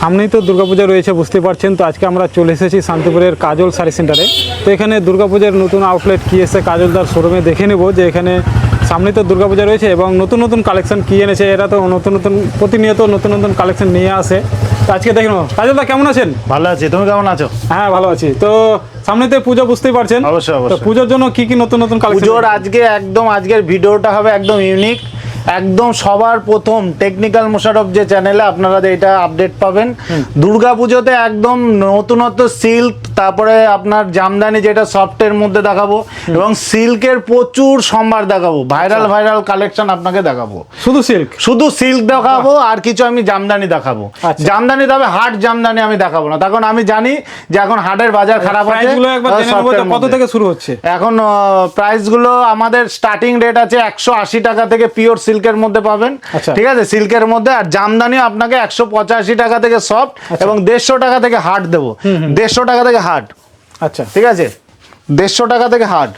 সামনেই তো দুর্গাপূজা রয়েছে বুঝতে পারছেন। তো আজকে আমরা চলে এসেছি শান্তিপুরের কাজল শাড়ি সেন্টারে। তো এখানে দুর্গাপূজার নতুন আউটলেট কী এসে কাজলদার শোরুমে দেখে নেব যে এখানে সামনেই তো দুর্গাপূজা রয়েছে এবং নতুন নতুন কালেকশন কী এনেছে এরা তো নতুন নতুন প্রতিনিয়ত নতুন নতুন কালেকশন নিয়ে আসে। তো আজকে দেখে নেব। কাজলদা কেমন আছেন? ভালো আছি। তুমি কেমন আছো? হ্যাঁ ভালো আছি। তো সামনে তো পুজো বুঝতেই পারছেন? অবশ্যই, অবশ্যই। পুজোর জন্য কি কি নতুন নতুন কালেকশন পুজোর আজকে একদম আজকের ভিডিওটা হবে একদম ইউনিক একদম সবার প্রথম টেকনিক্যাল মোশারফ যে চ্যানেলে আপনারা এটা আপডেট পাবেন। দুর্গা পুজোতে একদম নতুনত্ব সিল্ক তারপরে আপনার জামদানি যেটা সফটের মধ্যে দেখাবো এবং সিল্কের প্রচুর সম্ভার দেখাবো। ভাইরাল ভাইরাল কালেকশন আপনাকে দেখাবো। শুধু সিল্ক শুধু সিল্ক দেখাবো আর কিছু আমি জামদানি দেখাবো। আচ্ছা। জামদানি তবে হাট জামদানি আমি দেখাবো না। তখন আমি জানি যে এখন হাটের বাজার খারাপ আছে। কত থেকে শুরু হচ্ছে? এখন প্রাইসগুলো আমাদের স্টার্টিং রেট আছে একশো আশি টাকা থেকে পিওর সিল্কের মধ্যে পাবেন। আচ্ছা। ঠিক আছে? সিল্কের মধ্যে আর জামদানিও আপনাকে একশো পঁচাশি টাকা থেকে সফট আচ্ছা। এবং দেড়শো টাকা থেকে হার্ড দেবো। দেড়শো টাকা থেকে হার্ড আচ্ছা। ঠিক আছে? দেড়শো টাকা থেকে হার্ড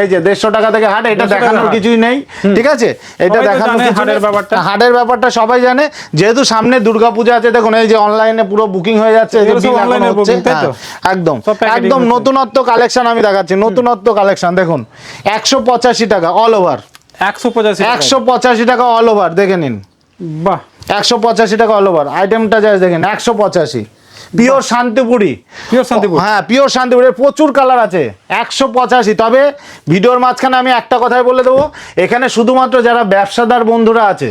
এই যে দেড়শো টাকা থেকে হাট এটা দেখানোর কিছুই নেই। ঠিক আছে? এটা দেখানোর হাটের ব্যাপারটা। হাটের ব্যাপারটা সবাই জানে। যেহেতু সামনে দুর্গাপূজা আছে দেখুন এই যে অনলাইনে পুরো বুকিং হয়ে যাচ্ছে? হ্যাঁ, একদম। একদম নতুনত্ব কালেকশন আমি দেখাচ্ছি নতুনত্ব কালেকশন দেখুন। একশো পঁচাশি টাকা অল ওভার একশো পঁচাশি একশো পঁচাশি টাকা অল ওভার দেখে নিন। বাহ। একশো পঁচাশি টাকা অল ওভার আইটেমটা যা দেখেন একশো পঁচাশি। পিওর শান্তিপুরি। Pure শান্তিপুর। হ্যাঁ পিওর শান্তিপুরের প্রচুর কালার আছে একশো পঁচাশি। তবে ভিডিওর মাঝখানে আমি একটা কথাই বলে দেবো এখানে শুধুমাত্র যারা ব্যবসাদার বন্ধুরা আছে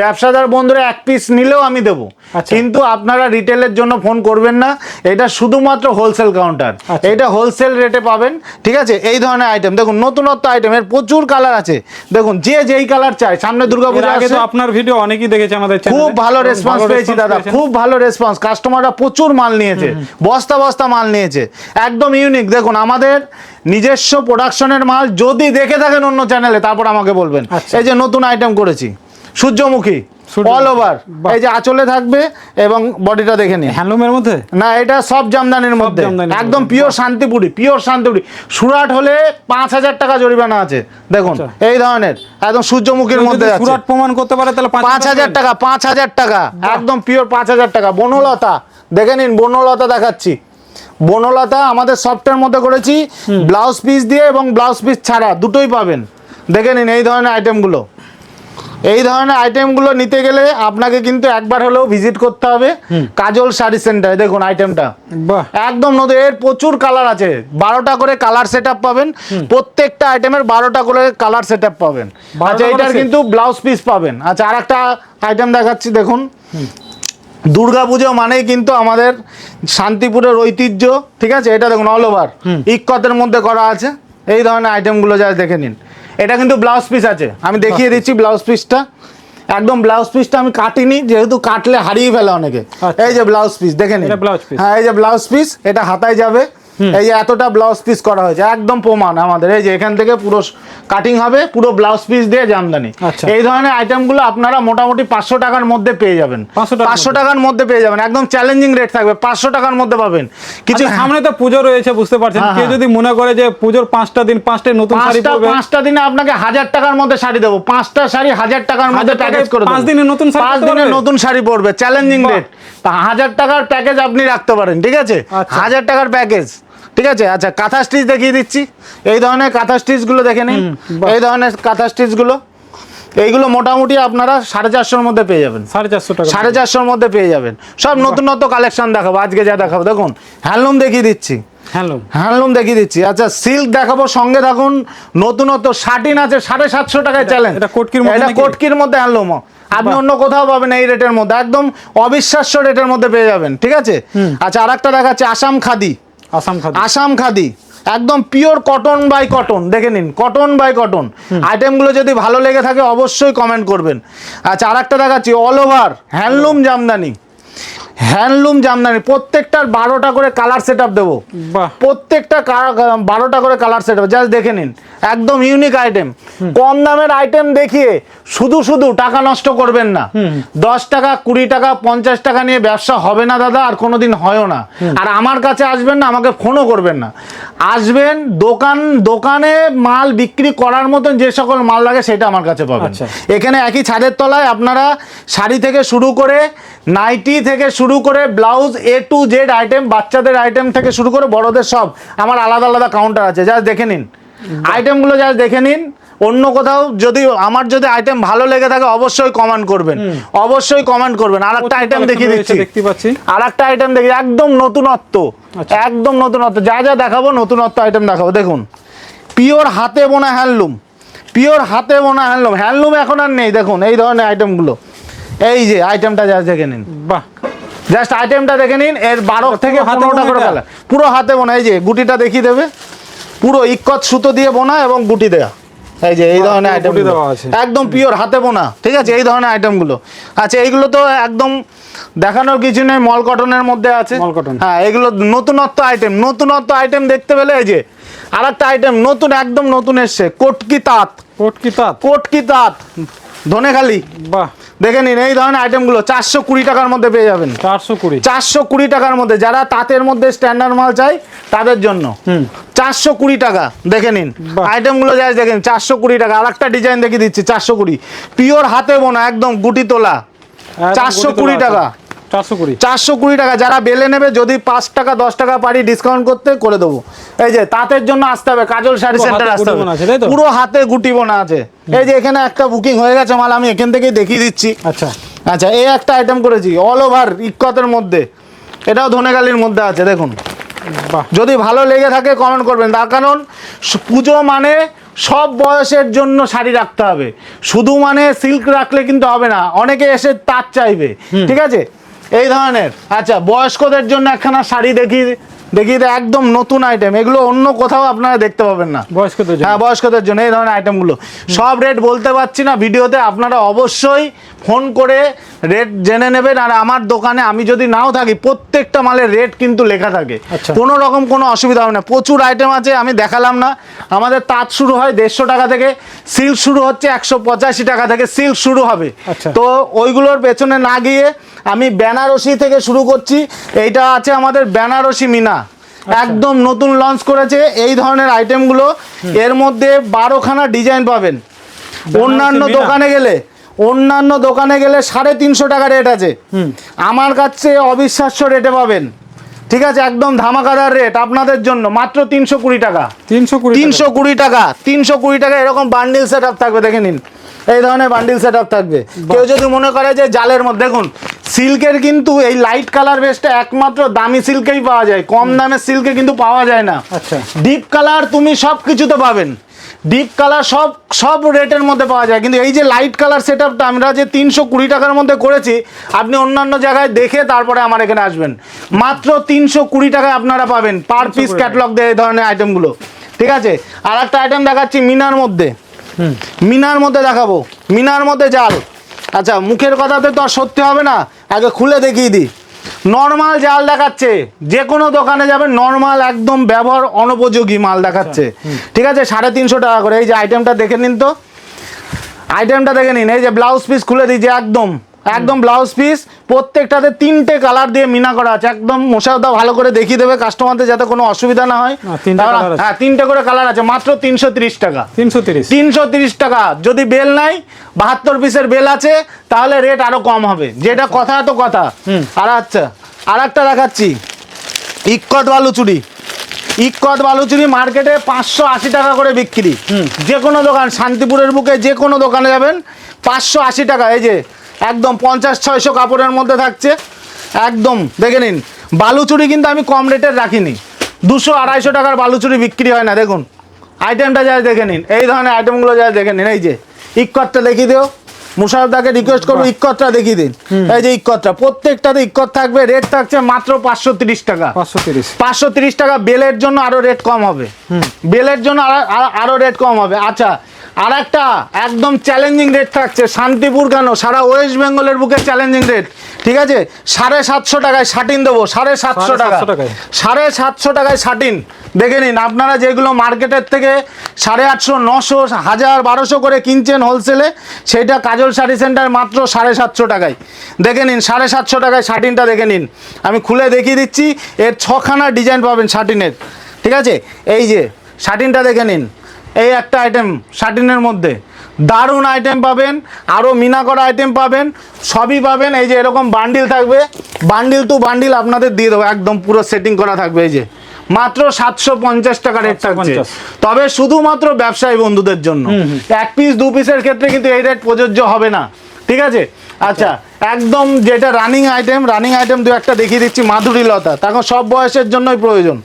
ব্যবসাদার বন্ধুরা এক পিস নিলেও আমি দেবো। আচ্ছা। কিন্তু আপনারা রিটেলের জন্য ফোন করবেন না। এটা শুধুমাত্র হোলসেল কাউন্টার আচ্ছা। এটা হোলসেল রেটে পাবেন ঠিক আছে? এই ধরনের আইটেম দেখুন নতুনত্ব আইটেম এর প্রচুর কালার আছে। দেখুন যে যেই কালার চাই সামনে দুর্গাপূজা আগে তো আপনার ভিডিও অনেকেই দেখেছে আমাদের খুব ভালো রেসপন্স পেয়েছি দাদা। খুব ভালো রেসপন্স কাস্টমাররা প্রচুর মাল নিয়েছে। বস্তা বস্তা মাল নিয়েছে। একদম ইউনিক দেখুন আমাদের নিজস্ব প্রোডাকশনের মাল যদি দেখে থাকেন অন্য চ্যানেলে তারপর আমাকে বলবেন। আচ্ছা। এই যে নতুন আইটেম করেছি। সূর্যমুখী। All over. এই যে আঁচলে থাকবে এবং বডিটা দেখে নিন। হ্যান্ডলুমের মধ্যে? না এটা সব জামদানির মধ্যে। একদম পিওর শান্তিপুরি পিওর শান্তিপুরি। সুরাট হলে পাঁচ হাজার টাকা জরিমানা আছে। দেখুন আচ্ছা। এই ধরনের একদম সূর্যমুখীর মধ্যে সুরাট প্রমাণ করতে পারে তাহলে পাঁচ হাজার টাকা। পাঁচ হাজার টাকা। একদম পিওর পাঁচ হাজার টাকা। বনলতা দেখে নিন বনলতা দেখাচ্ছি। বনলতা আমাদের সফটের মধ্যে করেছি। ব্লাউজ পিস দিয়ে এবং ব্লাউজ পিস ছাড়া দুটোই পাবেন। দেখে নিন এই ধরনের আইটেমগুলো এই ধরনের আইটেমগুলো নিতে গেলে আপনাকে কিন্তু একবার হলেও ভিজিট করতে হবে। কাজল শাড়ি সেন্টারে দেখুন আইটেমটা একদম নতুন এর প্রচুর কালার আছে। বারোটা করে কালার সেট পাবেন। প্রত্যেকটা আইটেমের বারোটা করে কালার সেট পাবেন। আচ্ছা এটার কিন্তু ব্লাউজ পিস পাবেন। আচ্ছা আর একটা আইটেম দেখাচ্ছি দেখুন। দুর্গাপুজো মানেই কিন্তু আমাদের শান্তিপুরের ঐতিহ্য ঠিক আছে? এটা দেখুন অল ওভার ইক্কতের মধ্যে করা আছে। এই ধরনের আইটেমগুলো যা দেখে নিন। এটা কিন্তু ব্লাউজ পিস আছে। আমি দেখিয়ে দিচ্ছি ব্লাউজ পিসটা একদম ব্লাউজ পিসটা আমি কাটিনি যেহেতু কাটলে হারিয়ে ফেলে অনেকে। আচ্ছা। এই যে ব্লাউজ পিস দেখে নিন। হ্যাঁ এই যে ব্লাউজ পিস এটা হাতায় যাবে। এই যে এতটা ব্লাউজ পিস করা হয়েছে একদম প্রমাণ আমাদের। এই যে এখান থেকে পুরো কাটিং হবে পুরো ব্লাউজ পিস দিয়ে জামদানি। আচ্ছা। এই ধরনের আইটেমগুলো আপনারা মোটামুটি পাঁচশো টাকার মধ্যে পেয়ে যাবেন। পাঁচশো। টাকার মধ্যে। পেয়ে যাবেন একদম চ্যালেঞ্জিং রেট থাকবে পাঁচশো টাকার মধ্যে পাবেন। কিছু আচ্ছা, সামনে তো পুজো রয়েছে বুঝতে পারছেন। হ্যাঁ, কেউ হ্যাঁ। যদি মনে করে যে পুজোর পাঁচটা দিন পাঁচটা নতুন শাড়ি পাঁচটা পরবে। পাঁচটা দিনে আপনাকে হাজার টাকার মধ্যে শাড়ি দেবো। পাঁচটা শাড়ি হাজার টাকার মধ্যে প্যাকেজ করে পাঁচ দিনে নতুন পাঁচ দিনে নতুন শাড়ি পরবে চ্যালেঞ্জিং রেট তা হাজার টাকার প্যাকেজ আপনি রাখতে পারেন ঠিক আছে? আচ্ছা। হাজার টাকার প্যাকেজ ঠিক আছে? আচ্ছা কাঁথা স্টিচ দেখিয়ে দিচ্ছি। এই ধরনের কাঁথা স্টিচগুলো দেখে নিন। এই ধরনের কাঁথা স্টিচগুলো এইগুলো মোটামুটি আপনারা সাড়ে চারশোর মধ্যে পেয়ে যাবেন। সাড়ে চারশো টাকা। সাড়ে চারশোর মধ্যে পেয়ে যাবেন। সব নতুন নতুন কালেকশন দেখাবো আজকে যা দেখাবো। দেখুন হ্যান্ডলুম দেখিয়ে দিচ্ছি। হ্যান্ডলুম। হ্যান্ডলুম দেখিয়ে দিচ্ছি। আচ্ছা সিল্ক দেখাবো সঙ্গে থাকুন। নতুনত্ব শাটিন আছে সাড়ে সাতশো টাকায় চ্যালেঞ্জ এটা কোটকির মধ্যে এটা? কোটকির মধ্যে হ্যান্ডলুম। আপনি অন্য কোথাও পাবেন এই রেটের মধ্যে। একদম অবিশ্বাস্য রেটের মধ্যে পেয়ে যাবেন। ঠিক আছে? আচ্ছা আর একটা দেখাচ্ছে আসাম খাদি। আসাম খাদি। আসাম খাদি। একদম পিওর কটন বাই কটন দেখে নিন কটন বাই কটন আইটেমগুলো যদি ভালো লেগে থাকে অবশ্যই কমেন্ট করবেন। আচ্ছা আর একটা দেখাচ্ছি all over handloom Jamdani. Handloom Jamdani প্রত্যেকটার বারোটা করে কালার সেট আপ দেবো প্রত্যেকটা বারোটা করে কালার সেট আপ জাস্ট দেখে নিন। একদম ইউনিক আইটেম কম দামের আইটেম দেখিয়ে শুধু শুধু টাকা নষ্ট করবেন না। দশ টাকা কুড়ি টাকা পঞ্চাশ টাকা নিয়ে ব্যবসা হবে না দাদা আর কোনোদিন হয়ও না। আর আমার কাছে আসবেন না আমাকে ফোনও করবেন না। আসবেন দোকান দোকানে মাল বিক্রি করার মতন যে সকল মাল লাগে সেটা আমার কাছে পাবেন। আচ্ছা। এখানে একই ছাদের তলায় আপনারা শাড়ি থেকে শুরু করে নাইটি থেকে শুরু করে blouse A to Z item বাচ্চাদের আইটেম থেকে শুরু করে বড়দের সব। আমার আলাদা আলাদা কাউন্টার আছে যা দেখে নিন। আইটেমগুলো যা দেখে নিন। অন্য কোথাও যদি আমার যদি আইটেম ভালো লেগে থাকে অবশ্যই কমেন্ট করবেন। অবশ্যই কমেন্ট করবেন। আর একটা আইটেম দেখিয়ে দিচ্ছি। দেখতে পাচ্ছি। আর একটা আইটেম দেখি একদম নতুনত্ব। আচ্ছা। একদম নতুনত্ব। যা যা দেখাবো নতুনত্ব আইটেম দেখাবো। দেখুন পিওর হাতে বোনা হ্যান্ডলুম পিওর হাতে বোনা হ্যান্ডলুম হ্যান্ডলুম এখন আর নেই। দেখুন এই ধরনের আইটেমগুলো এই যে আইটেমটা যা দেখে নিন। বাহ। জাস্ট আইটেমটা দেখে নিন এর বারো থেকে পনেরোটা করে? কালার পুরো হাতে বোনা এই যে গুটিটা দেখিয়ে দেবে। পুরো ইক্কত সুতো দিয়ে বোনা এবং গুটি দেয়া। এই যে এই ধরনের আইটেম। একদম পিওর হাতে বোনা ঠিক আছে? এই ধরনের আইটেমগুলো আচ্ছা এইগুলো তো একদম দেখানোর কিছু নেই মল কটনের মধ্যে আছে। হ্যাঁ এগুলো নতুনত্ব আইটেম নতুনত্ব আইটেম দেখতে পেলে এই যে আর একটা আইটেম নতুন একদম নতুন এসছে কোটকি তাঁত। কোট কি তাঁত। কোটকি তাঁত। ধনেখালি বাহ। দেখে নিন এই ধরনের আইটেমগুলো চারশো কুড়ি টাকার মধ্যে পেয়ে যাবেন। চারশো কুড়ি। চারশো কুড়ি টাকার মধ্যে যারা তাঁতের মধ্যে স্ট্যান্ডার্ড মাল চাই তাদের জন্য। হুম। চারশো কুড়ি টাকা দেখে নিন। আইটেমগুলো যাই দেখেন চারশো কুড়ি টাকা। আর একটা ডিজাইন দেখিয়ে দিচ্ছি চারশো কুড়ি। পিওর হাতে বোনা একদম গুটি তোলা। চারশো কুড়ি টাকা। চারশো কুড়ি। টাকা। যারা বেলে নেবে যদি পাঁচ টাকা দশ টাকা পারি ডিসকাউন্ট করতে করে দেবো। এই যে তাঁতের জন্য আসতে হবে কাজল শাড়ি সেন্টার আসতে হবে? পুরো হাতে গুটি বোনা আছে এই যে এখানে একটা বুকিং হয়ে গেছে মাল আমি এখান থেকেই দেখিয়ে দিচ্ছি। আচ্ছা। আচ্ছা এই একটা আইটেম করেছি অল ওভার ইক্কতের মধ্যে। এটাও ধনেগালির মধ্যে আছে দেখুন। যদি ভালো লেগে থাকে কমেন্ট করবেন। তার কারণ পুজো মানে সব বয়সের জন্য শাড়ি রাখতে হবে। শুধু মানে সিল্ক রাখলে কিন্তু হবে না অনেকে এসে তাঁত চাইবে। ঠিক আছে? এই ধরনের। আচ্ছা বয়স্কদের জন্য একখানা শাড়ি দেখি দেখি একদম নতুন আইটেম এগুলো অন্য কোথাও আপনারা দেখতে পাবেন না। বয়স্কদের জন্য। হ্যাঁ বয়স্কদের জন্য এই ধরনের আইটেমগুলো সব রেট বলতে পারছি না ভিডিওতে আপনারা অবশ্যই ফোন করে রেট জেনে নেবেন। আর আমার দোকানে আমি যদি নাও থাকি প্রত্যেকটা মালের রেট কিন্তু লেখা থাকে। আচ্ছা। কোনো রকম কোনো অসুবিধা হবে না। প্রচুর আইটেম আছে আমি দেখালাম না। আমাদের তাঁত শুরু হয় দেড়শো টাকা থেকে সিল্ক শুরু হচ্ছে একশো পঁচাশি টাকা থেকে সিল্ক শুরু হবে। আচ্ছা। তো ওইগুলোর পেছনে না গিয়ে আমি বেনারসি থেকে শুরু করছি। এইটা আছে আমাদের বেনারসি মিনা। আচ্ছা। একদম নতুন লঞ্চ করেছে এই ধরনের আইটেমগুলো এর মধ্যে বারোখানা ডিজাইন পাবেন। অন্যান্য দোকানে গেলে অন্যান্য দোকানে গেলে সাড়ে তিনশো টাকা রেট আছে। আমার কাছে অবিশ্বাস্য রেটে পাবেন। ঠিক আছে? একদম ধামাকাদার রেট আপনাদের জন্য। মাত্র তিনশো কুড়ি টাকা। তিনশো কুড়ি তিনশো কুড়ি টাকা। তিনশো কুড়ি টাকা এরকম বান্ডিল সেট আপ থাকবে দেখে নিন। এই ধরনের বান্ডিল সেট আপ থাকবে কেউ যদি মনে করে যে জালের মধ্যে দেখুন সিল্কের কিন্তু এই লাইট কালার বেসটা একমাত্র দামি সিল্কেই পাওয়া যায়। কম দামের সিল্কে কিন্তু পাওয়া যায় না। আচ্ছা। ডিপ কালার তুমি সব কিছুতে পাবেন। ডিপ কালার সব সব রেটের মধ্যে পাওয়া যায়। কিন্তু এই যে লাইট কালার সেট আপটা আমরা যে তিনশো কুড়ি টাকার মধ্যে করেছি আপনি অন্যান্য জায়গায় দেখে তারপরে আমার এখানে আসবেন। মাত্র তিনশো কুড়ি টাকায় আপনারা পাবেন পার পিস ক্যাটলগ দিয়ে এই ধরনের আইটেমগুলো ঠিক আছে? আর একটা আইটেম দেখাচ্ছি মিনার মধ্যে। মিনার মধ্যে দেখাবো। মিনার মধ্যে জাল। আচ্ছা মুখের কথাতে তো আর সত্যি হবে না। আগে খুলে দেখিয়ে দিই। নর্মাল জাল দেখাচ্ছে। যে কোনো দোকানে যাবে নর্মাল একদম ব্যবহার অনুপযোগী মাল দেখাচ্ছে। ঠিক আছে? সাড়ে তিনশো টাকা করে। এই যে আইটেমটা দেখে নিন তো। আইটেমটা দেখে নিন। এই যে ব্লাউজ পিস খুলে দিয়েছে একদম। একদম ব্লাউজ পিস প্রত্যেকটাতে তিনটে কালার দিয়ে মিনা করা আছে। একদম মশাদা ভালো করে দেখিয়ে দেবে কাস্টমারদের যাতে কোনো অসুবিধা না হয়। হ্যাঁ তিনটে করে কালার আছে মাত্র তিনশো টাকা। তিনশো তিরিশ। টাকা। যদি বেল নাই বাহাত্তর পিসের বেল আছে তাহলে রেট আরও কম হবে। যেটা কথা তো কথা। আর আচ্ছা আর একটা দেখাচ্ছি। ইক্কত বালুচুরি ইক্কত বালুচুরি মার্কেটে পাঁচশো আশি টাকা করে বিক্রি। যে কোনো দোকান শান্তিপুরের বুকে যে কোনো দোকানে যাবেন পাঁচশো আশি টাকা। এই যে একদম পঞ্চাশ ছয়শো কাপড়ের মধ্যে থাকছে। একদম দেখে নিন বালুচুরি কিন্তু আমি কম রেটের রাখিনি। দুশো আড়াইশো টাকার বালুচুরি বিক্রি হয় না দেখুন। আইটেমটা যা দেখে নিন এই ধরনের আইটেমগুলো যা দেখে নিন এই যে ইক্কতটা দেখিয়ে দিও। মুশারদাকে রিকোয়েস্ট করব ইক্কতটা দেখিয়ে দিন। এই যে ইক্কতটা প্রত্যেকটাতে ইক্কত থাকবে রেট থাকছে মাত্র পাঁচশো তিরিশ টাকা। পাঁচশো তিরিশ। পাঁচশো তিরিশ টাকা বেলের জন্য আরও রেট কম হবে। বেলের জন্য আরও রেট কম হবে। আচ্ছা আর একটা একদম চ্যালেঞ্জিং রেট থাকছে। শান্তিপুর কেন? সারা ওয়েস্ট বেঙ্গলের বুকে চ্যালেঞ্জিং রেট ঠিক আছে? সাড়ে সাতশো টাকায় শাটিন দেবো। সাড়ে সাতশো টাকা সাড়ে সাতশো টাকায় শাটিন দেখে নিন আপনারা যেগুলো মার্কেটের থেকে সাড়ে আটশো নশো হাজার বারোশো করে কিনছেন হোলসেলে সেটা কাজল শাড়ি সেন্টার মাত্র সাড়ে সাতশো টাকায়। দেখে নিন সাড়ে সাতশো টাকায় শাটিনটা দেখে নিন। আমি খুলে দেখিয়ে দিচ্ছি এর ছখানা ডিজাইন পাবেন শাটিনের ঠিক আছে? এই যে শার্টিনটা দেখে নিন। এই একটা আইটেম শার্টিনের মধ্যে। দারুণ আইটেম পাবেন আরও মিনা করা আইটেম পাবেন সবই পাবেন এই যে এরকম বান্ডিল থাকবে। বান্ডিল টু বান্ডিল আপনাদের দিয়ে দেবো একদম পুরো সেটিং করা থাকবে এই যে। মাত্র সাতশো পঞ্চাশ টাকা রেট থাকছে। 750 তবে শুধুমাত্র ব্যবসায়ী বন্ধুদের জন্য। এক পিস দু পিসের ক্ষেত্রে কিন্তু এই রেট প্রযোজ্য হবে না। ঠিক আছে? আচ্ছা একদম যেটা রানিং আইটেম রানিং আইটেম দু একটা দেখিয়ে দিচ্ছি মাধুরী লতা তখন সব বয়সের জন্যই প্রয়োজন।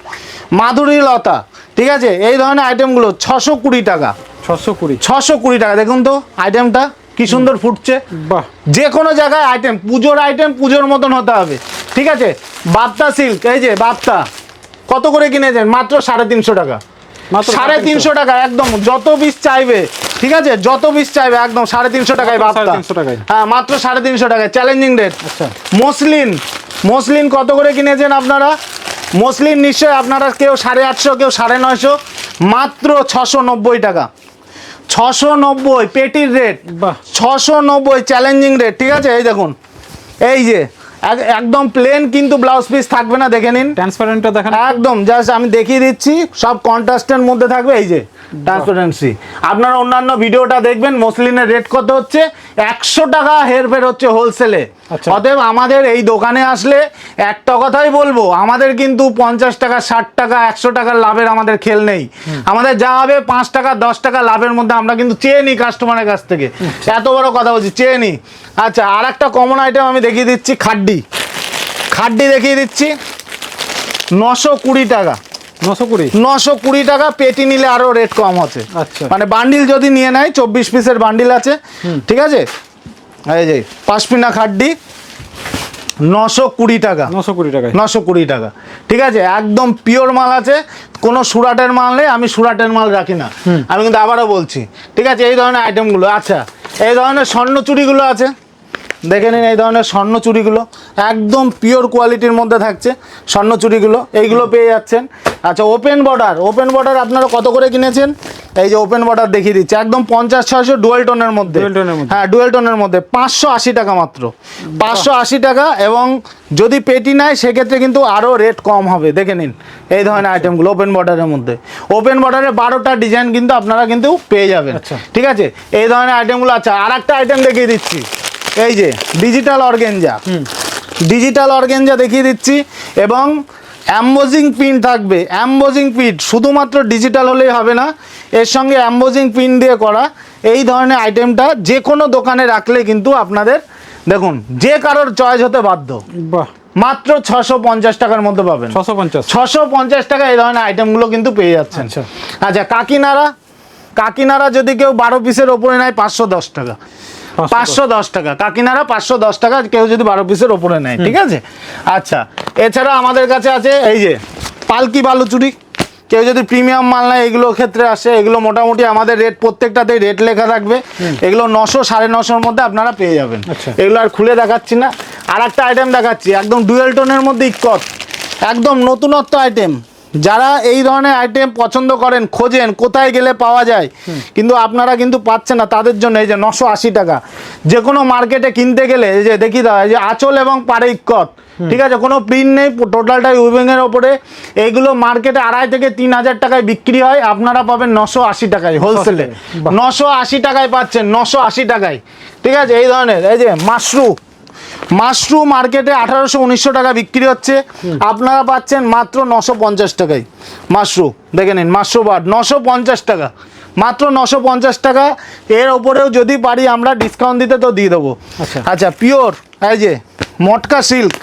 মাধুরী লতা ঠিক আছে? এই ধরনের আইটেমগুলো ছশো কুড়ি টাকা। ছশো কুড়ি। ছশো কুড়ি টাকা দেখুন তো আইটেমটা কি সুন্দর ফুটছে। বাহ। যে কোনো জায়গায় আইটেম পুজোর আইটেম পুজোর মতন হতে হবে ঠিক আছে? বাপ্তা সিল্ক এই যে বাপ্তা কত করে কিনেছেন? মাত্র সাড়ে তিনশো টাকা। মাত্র সাড়ে তিনশো। টাকা একদম যত পিস চাইবে ঠিক আছে? যত পিস চাইবে একদম সাড়ে তিনশো টাকায় বাপ্তা। 350 টাকায়। হ্যাঁ মাত্র সাড়ে তিনশো টাকায়। চ্যালেঞ্জিং রেট আচ্ছা। মসলিন মসলিন কত করে কিনেছেন আপনারা? মসলিন নিশ্চয়ই আপনারা কেউ সাড়ে আটশো কেউ সাড়ে নয়শো মাত্র ছশো নব্বই টাকা। ছশো নব্বই পেটির রেট বাহ। ছশো নব্বই চ্যালেঞ্জিং রেট ঠিক আছে? এই দেখুন এই যে এক- একদম প্লেন কিন্তু ব্লাউজ পিস থাকবে না দেখে নিন। ট্রান্সপারেন্টটা দেখেন। একদম জাস্ট আমি দেখিয়ে দিচ্ছি সব কন্ট্রাস্টের মধ্যে থাকবে এই যে ট্রান্সপারেন্সি আপনারা অন্যান্য ভিডিওটা দেখবেন মসলিনের রেট কত হচ্ছে? একশো টাকা হেরফের হচ্ছে হোলসেলে। অতএব আমাদের এই দোকানে আসলে একটা কথাই বলব আমাদের কিন্তু পঞ্চাশ টাকা ষাট টাকা একশো টাকার লাভের আমাদের খেল নেই। আমাদের যা হবে পাঁচ টাকা দশ টাকা লাভের মধ্যে আমরা কিন্তু চেয়ে নিই কাস্টমারের কাছ থেকে। এত বড় কথা বলছি চেয়ে নিই। আচ্ছা আর একটা কমন আইটেম আমি দেখিয়ে দিচ্ছি খাড্ডি। খাড্ডি দেখিয়ে দিচ্ছি। নশো কুড়ি টাকা। নশো কুড়ি? নশো কুড়ি টাকা পেটি নিলে আরও রেট কম আছে। আচ্ছা। মানে বান্ডিল যদি নিয়ে নেয় চব্বিশ পিসের বান্ডিল আছে। ঠিক আছে? এই যে খাড্ডি নশো কুড়ি টাকা। নশো কুড়ি টাকা নশো কুড়ি টাকা। ঠিক আছে? একদম পিওর মাল আছে কোনো সুরাটের মাল নেই আমি সুরাটের মাল রাখি না। আমি কিন্তু আবারও বলছি ঠিক আছে? এই ধরনের আইটেমগুলো আচ্ছা এই ধরনের স্বর্ণ চুড়িগুলো আছে? দেখে নিন এই ধরনের স্বর্ণ চুড়িগুলো একদম পিওর কোয়ালিটির মধ্যে থাকছে স্বর্ণ চুড়িগুলো। এইগুলো পেয়ে যাচ্ছেন। আচ্ছা ওপেন বর্ডার ওপেন বর্ডার আপনারা কত করে কিনেছেন? এই যে ওপেন বর্ডার দেখিয়ে দিচ্ছে একদম পঞ্চাশ ছয়শো ডুয়েল টোনের মধ্যে। হ্যাঁ ডুয়েল টোনের মধ্যে। পাঁচশো আশি টাকা মাত্র। পাঁচশো আশি টাকা এবং যদি পেটি নেয় সেক্ষেত্রে কিন্তু আরও রেট কম হবে। দেখে নিন এই ধরনের আইটেমগুলো ওপেন বর্ডারের মধ্যে। ওপেন বর্ডারে বারোটা ডিজাইন কিন্তু আপনারা কিন্তু পেয়ে যাবেন। আচ্ছা। ঠিক আছে? এই ধরনের আইটেমগুলো আচ্ছা আর একটা আইটেম দেখিয়ে দিচ্ছি। এই যে ডিজিটাল অর্গেঞ্জা ডিজিটাল অর্গেঞ্জা দেখিয়ে দিচ্ছি এবং অ্যাম্বোজিং পিন থাকবে। অ্যাম্বোজিং পিন শুধুমাত্র ডিজিটাল হলেই হবে না এর সঙ্গে অ্যাম্বোজিং পিন দিয়ে করা এই ধরনের আইটেমটা যে কোনো দোকানে রাখলে কিন্তু আপনাদের দেখুন যে কারোর চয়েস হতে বাধ্য। বাহ। মাত্র ছশো পঞ্চাশ টাকার মধ্যে পাবেন। ছশো পঞ্চাশ। ছশো পঞ্চাশ টাকা এই ধরনের আইটেমগুলো কিন্তু পেয়ে যাচ্ছেন। আচ্ছা। কাকিনারা কাকিনাড়া। কাকিনাড়া যদি কেউ বারো পিসের ওপরে নেয় পাঁচশো দশ টাকা। পাঁচশো দশ। টাকা। কাকিনারা পাঁচশো দশ টাকা কেউ যদি বারো পিসের ওপরে নেয় ঠিক আছে? আচ্ছা এছাড়া আমাদের কাছে আছে এই যে পালকি বালুচুরি। কেউ যদি প্রিমিয়াম মাল নেয় এগুলো ক্ষেত্রে আসে এগুলো মোটামুটি আমাদের রেট প্রত্যেকটাতেই রেট লেখা থাকবে। এগুলো নশো সাড়ে নশোর মধ্যে আপনারা পেয়ে যাবেন। আচ্ছা। এগুলো আর খুলে দেখাচ্ছি না। আর একটা আইটেম দেখাচ্ছি একদম ডুয়েল টোনের মধ্যে ইকট একদম নতুনত্ব আইটেম যারা এই ধরনের আইটেম পছন্দ করেন খোঁজেন কোথায় গেলে পাওয়া যায় কিন্তু আপনারা কিন্তু পাচ্ছেন না তাদের জন্য এই যে নশো আশি টাকা। যে কোনো মার্কেটে কিনতে গেলে এই যে দেখি দাও এই যে আঁচল এবং পাড়ে ইক্কত ঠিক আছে কোনো প্রিন্ট নেই টোটালটাই উইভিংয়ের ওপরে। এইগুলো মার্কেটে আড়াই থেকে তিন হাজার টাকায় বিক্রি হয় আপনারা পাবেন নশো আশি টাকায় হোলসেলে নশো আশি। টাকায় পাচ্ছেন নশো আশি টাকায় ঠিক আছে এই ধরনের এই যে মাশরু মাশরু মার্কেটে আঠারোশো উনিশশো টাকা বিক্রি হচ্ছে। আপনারা পাচ্ছেন মাত্র নশো পঞ্চাশ টাকায় মাশরুম। দেখে নিন মাশরু বাট নশো পঞ্চাশ টাকা। মাত্র নশো পঞ্চাশ টাকা। এর ওপরেও যদি পারি আমরা ডিসকাউন্ট দিতে তো দিয়ে দেবো। আচ্ছা। আচ্ছা পিওর এই যে মটকা সিল্ক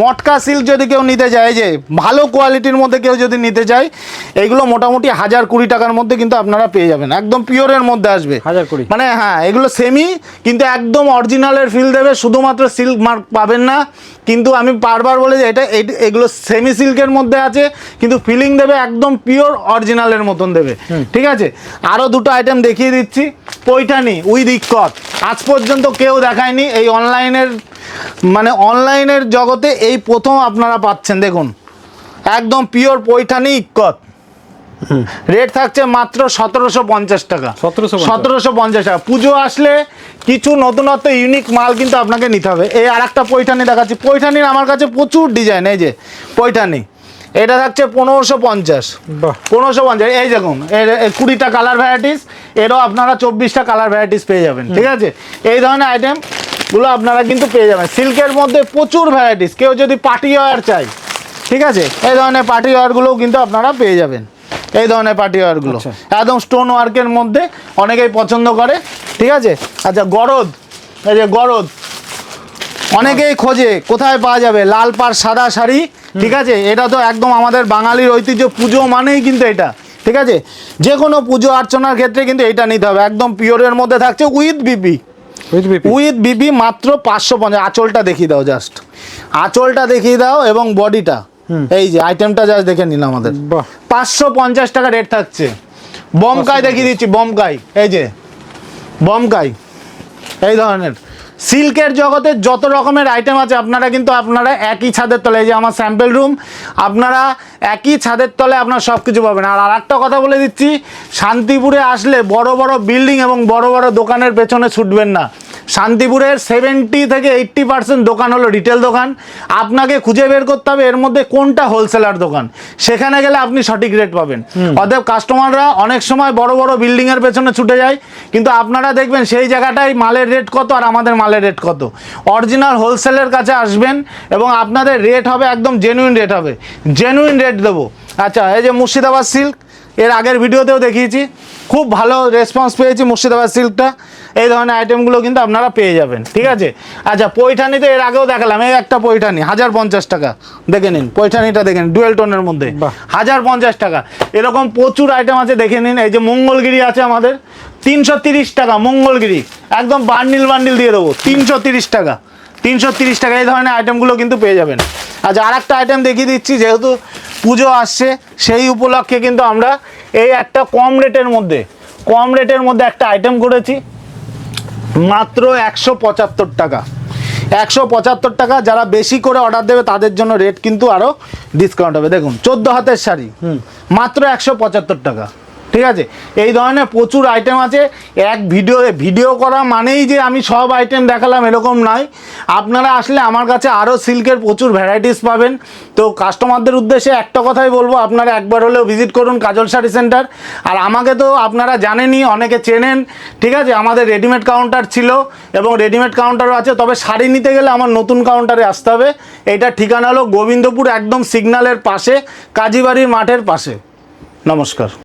মটকা সিল্ক যদি কেউ নিতে চায় যে ভালো কোয়ালিটির মধ্যে কেউ যদি নিতে চায় এগুলো মোটামুটি হাজার কুড়ি টাকার মধ্যে কিন্তু আপনারা পেয়ে যাবেন। একদম পিওরের মধ্যে আসবে। হাজার কুড়ি? মানে হ্যাঁ এগুলো সেমি কিন্তু একদম অরিজিনালের ফিল দেবে শুধুমাত্র সিল্ক মার্ক পাবেন না। কিন্তু আমি বারবার বলে যে এটা এগুলো সেমি সিল্কের মধ্যে আছে কিন্তু ফিলিং দেবে একদম পিওর অরিজিনালের মতন দেবে। ঠিক আছে? আরও দুটো আইটেম দেখিয়ে দিচ্ছি। পৈঠানি উইথ ইকট আজ পর্যন্ত কেউ দেখায়নি এই অনলাইনের মানে অনলাইনের জগতে এই প্রথম আপনারা পাচ্ছেন দেখুন। একদম পিওর পৈঠানি ইকট রেট থাকছে মাত্র সতেরোশো পঞ্চাশ টাকা। 1750 সতেরোশো পঞ্চাশ টাকা। পুজো আসলে কিছু নতুনত্ব ইউনিক মাল কিন্তু আপনাকে নিতে হবে। এই আর একটা পৈঠানি দেখাচ্ছি। পৈঠানির আমার কাছে প্রচুর ডিজাইন এই যে পৈঠানি। এটা থাকছে পনেরোশো পঞ্চাশ। পনেরোশো পঞ্চাশ। এই দেখুন এর কুড়িটা কালার ভ্যারাইটিস এরও আপনারা চব্বিশটা কালার ভ্যারাইটিস পেয়ে যাবেন। ঠিক আছে? এই ধরনের আইটেমগুলো আপনারা কিন্তু পেয়ে যাবেন। সিল্কের মধ্যে প্রচুর ভ্যারাইটিস কেউ যদি পার্টি ওয়ার চাই ঠিক আছে? এই ধরনের পার্টি ওয়্যারগুলোও কিন্তু আপনারা পেয়ে যাবেন। এই ধরনের পার্টি ওয়্যারগুলো আচ্ছা। একদম স্টোন ওয়ার্কের মধ্যে অনেকেই পছন্দ করে ঠিক আছে? আচ্ছা গরদ এই যে গরদ অনেকেই খোঁজে কোথায় পাওয়া যাবে? লাল পাড় সাদা শাড়ি ঠিক আছে? এটা তো একদম আমাদের বাঙালির ঐতিহ্য পুজো মানেই কিন্তু এটা ঠিক আছে? যে কোনো পুজো অর্চনার ক্ষেত্রে কিন্তু এটা নিতে হবে। একদম পিওরের মধ্যে থাকছে উইথ বিপি উইথ বিপি মাত্র পাঁচশো পঞ্চাশ। আঁচলটা দেখিয়ে দাও জাস্ট আঁচলটা দেখিয়ে দাও এবং বডিটা। এই যে আইটেমটা জাস্ট দেখে নিন আমাদের। পাঁচশো পঞ্চাশ টাকা রেট থাকছে। বমকাই দেখিয়ে দিচ্ছি বমকাই। এই যে বমকাই। এই ধরনের। সিল্কের জগতে যত রকমের আইটেম আছে, আপনারা কিন্তু আপনারা একই ছাদের তলে এই যে আমার স্যাম্পেল রুম আপনারা একই ছাদের তলে আপনারা সব কিছু পাবেন। আর আরেকটা কথা বলে দিচ্ছি, শান্তিপুরে আসলে বড় বড় বিল্ডিং এবং বড় বড় দোকানের পেছনে ছুটবেন না। শান্তিপুরের সেভেন্টি থেকে এইট্টি পার্সেন্ট দোকান হলো রিটেল দোকান। আপনাকে খুঁজে বের করতে হবে এর মধ্যে কোনটা হোলসেলার দোকান। সেখানে গেলে আপনি সঠিক রেট পাবেন। অতএব কাস্টমাররা অনেক সময় বড় বড় বিল্ডিং এর পেছনে ছুটে যায়। কিন্তু আপনারা দেখবেন সেই জায়গাটায় মালের রেট কত আর আমাদের মালের রেট কত। অরিজিনাল হোলসেলের কাছে আসবেন এবং আপনাদের রেট হবে একদম জেনুইন রেট হবে। জেনুইন রেট দেবো। আচ্ছা এই যে মুর্শিদাবাদ সিল্ক এর আগের ভিডিওতেও দেখিয়েছি। খুব ভালো রেসপন্স পেয়েছি মুর্শিদাবাদ সিল্কটা এই ধরনের আইটেমগুলো কিন্তু আপনারা পেয়ে যাবেন ঠিক আছে? আচ্ছা পৈঠানি তো এর আগেও দেখালাম এই একটা পৈঠানি হাজার পঞ্চাশ টাকা দেখে নিন পৈঠানিটা দেখে নিন ডুয়েল টোনের মধ্যে। হাজার পঞ্চাশ টাকা। এরকম প্রচুর আইটেম আছে দেখে নিন এই যে মঙ্গলগিরি আছে আমাদের তিনশো তিরিশ টাকা মঙ্গলগিরি একদম বান্ডিল বান্ডিল দিয়ে দেবো তিনশো তিরিশ টাকা তিনশো তিরিশ টাকা এই ধরনের আইটেমগুলো কিন্তু পেয়ে যাবেন। আচ্ছা আর একটা আইটেম দেখিয়ে দিচ্ছি যেহেতু পুজো আসছে সেই উপলক্ষে কিন্তু আমরা এই একটা কম রেটের মধ্যে কম রেটের মধ্যে একটা আইটেম করেছি মাত্র একশো পঁচাত্তর টাকা। একশো পঁচাত্তর টাকা যারা বেশি করে অর্ডার দেবে, তাদের জন্য রেট কিন্তু আরও ডিসকাউন্ট হবে। দেখুন, চোদ্দ হাতের শাড়ি, হুম, মাত্র একশো পঁচাত্তর টাকা। ঠিক আছে? এই ধরনের প্রচুর আইটেম আছে। এক ভিডিও ভিডিও করা মানেই যে আমি সব আইটেম দেখালাম এরকম নয়। আপনারা আসলে আমার কাছে আরও সিল্কের প্রচুর ভ্যারাইটিস পাবেন। তো কাস্টমারদের উদ্দেশ্যে একটা কথাই বলব, আপনারা একবার হলেও ভিজিট করুন কাজল শাড়ি সেন্টার আর আমাকে তো আপনারা জানেনই, অনেকে চেনেন, ঠিক আছে? আমাদের রেডিমেড কাউন্টার ছিল এবং রেডিমেড কাউন্টারও আছে। তবে শাড়ি নিতে গেলে আমার নতুন কাউন্টারে আসতে হবে। এইটার ঠিকানা হলো গোবিন্দপুর একদম সিগন্যালের পাশে, কাজীবাড়ির মাঠের পাশে। নমস্কার।